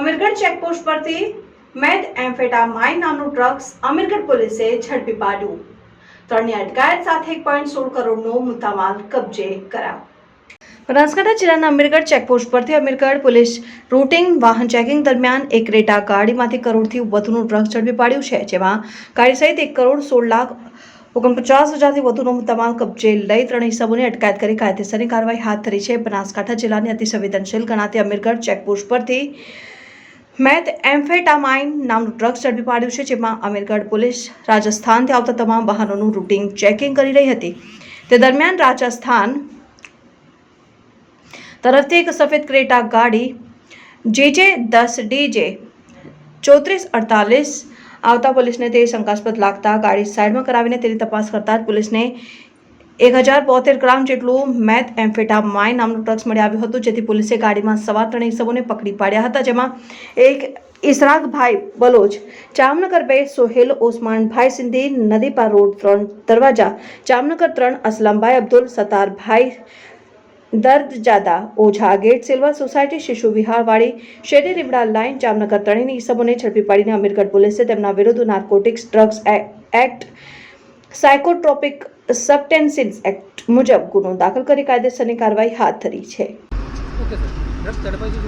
Amirgadh checkpost પરથી meth amphetamine નામનું drugs Amirgadh પોલીસે ઝડપી પાડ્યું. ત્રણની અટકાયત સાથે એક પોઈન્ટ સોળ કરોડનો મુદ્દામાલ કબજે કરાયો. બનાસકાંઠા જિલ્લાના અમીરગઢ ચેકપોસ્ટ પરથી અમીરગઢ પોલીસ રૂટિંગ વાહન ચેકિંગ દરમિયાન એક રેટા ગાડીમાંથી કરોડથી વધુનું ડ્રગ્સ ઝડપી પાડ્યું છે, જેમાં ગાડી સહિત એક કરોડ સોળ લાખ ઓગણપચાસ હજારથી વધુનો તમામ કબજે લઈ ત્રણેય ઇસમોની અટકાયત કરી કાયદેસરની કાર્યવાહી હાથ ધરી છે. બનાસકાંઠા જિલ્લાની અતિસંવેદનશીલ ગણાતી અમીરગઢ ચેકપોસ્ટ પરથી મેથ એમ્ફેટામાઇન નામનું ડ્રગ્સ ઝડપી પાડ્યું છે, જેમાં અમીરગઢ પોલીસ રાજસ્થાનથી આવતા તમામ વાહનોનું રૂટીન ચેકિંગ કરી રહી હતી. તે દરમિયાન રાજસ્થાન તરફથી એક સફેદ ક્રેટા ગાડી જે જે દસ ડીજે ચોત્રીસ અડતાલીસ આવતા પોલીસને તે શંકાસ્પદ લાગતા ગાડી સાઈડમાં કરાવીને તેની તપાસ કરતા જ પોલીસને એક હજાર બોતેર ગ્રામ જેટલું મેથ એમ્ફેટામાઇન નામનું ડ્રગ્સ મળી આવ્યું હતું, જેથી પોલીસે ગાડીમાં સવાર ત્રણ ઇસમોને પકડી પાડ્યા હતા, જેમાં એક ઇસરાકભાઈ બલોચ, જામનગર બે, સોહેલ ઓસમાનભાઈ સિંધી નદીપા રોડ ત્રણ દરવાજા, જામનગર ત્રણ, અસલમભાઈ Abdul સત્તારભાઈ દર્દજાદા Oza gate, silver society, શિશુ વિહારવાળી શેરી રીબડા લાઇન, જામનગર ત્રણેયની ઇસમોને ઝડપી પાડીને અમીરગઢ પોલીસે તેમના વિરુદ્ધ narcotics drugs act psychotropic substances act મુજબ ગુનો દાખલ કરી કાયદેસરની કાર્યવાહી હાથ ધરી છે. Okay sir. ડ્રગ્સ ઝડપાઈ શું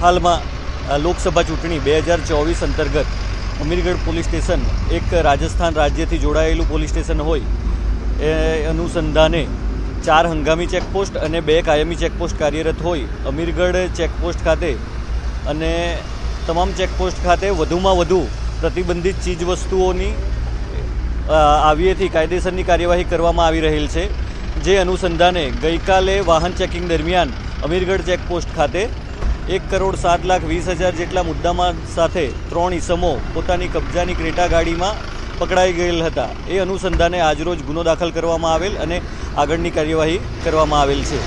હાલમાં લોકસભા ચૂંટણી બે હજાર ચોવીસ અંતર્ગત અમીરગઢ પોલીસ સ્ટેશન એક રાજસ્થાન રાજ્યથી જોડાયેલું પોલીસ સ્ટેશન હોય એ અનુસંધાને ચાર હંગામી ચેકપોસ્ટ અને બે કાયમી ચેકપોસ્ટ કાર્યરત હોય અમીરગઢ ચેકપોસ્ટ ખાતે અને તમામ ચેકપોસ્ટ ખાતે વધુમાં વધુ પ્રતિબંધિત ચીજવસ્તુઓની આવીએથી કાયદેસરની કાર્યવાહી કરવામાં આવી રહેલ છે, જે અનુસંધાને ગઈકાલે વાહન ચેકિંગ દરમિયાન અમીરગઢ ચેકપોસ્ટ ખાતે એક કરોડ સાત લાખ વીસ હજાર જેટલા મુદ્દામાં સાથે ત્રણ ઈસમો પોતાની કબજાની ક્રેટા ગાડીમાં પકડાઈ ગયેલ હતા. એ અનુસંધાને આજરોજ ગુનો દાખલ કરવામાં આવેલ અને આગળની કાર્યવાહી કરવામાં આવેલ છે.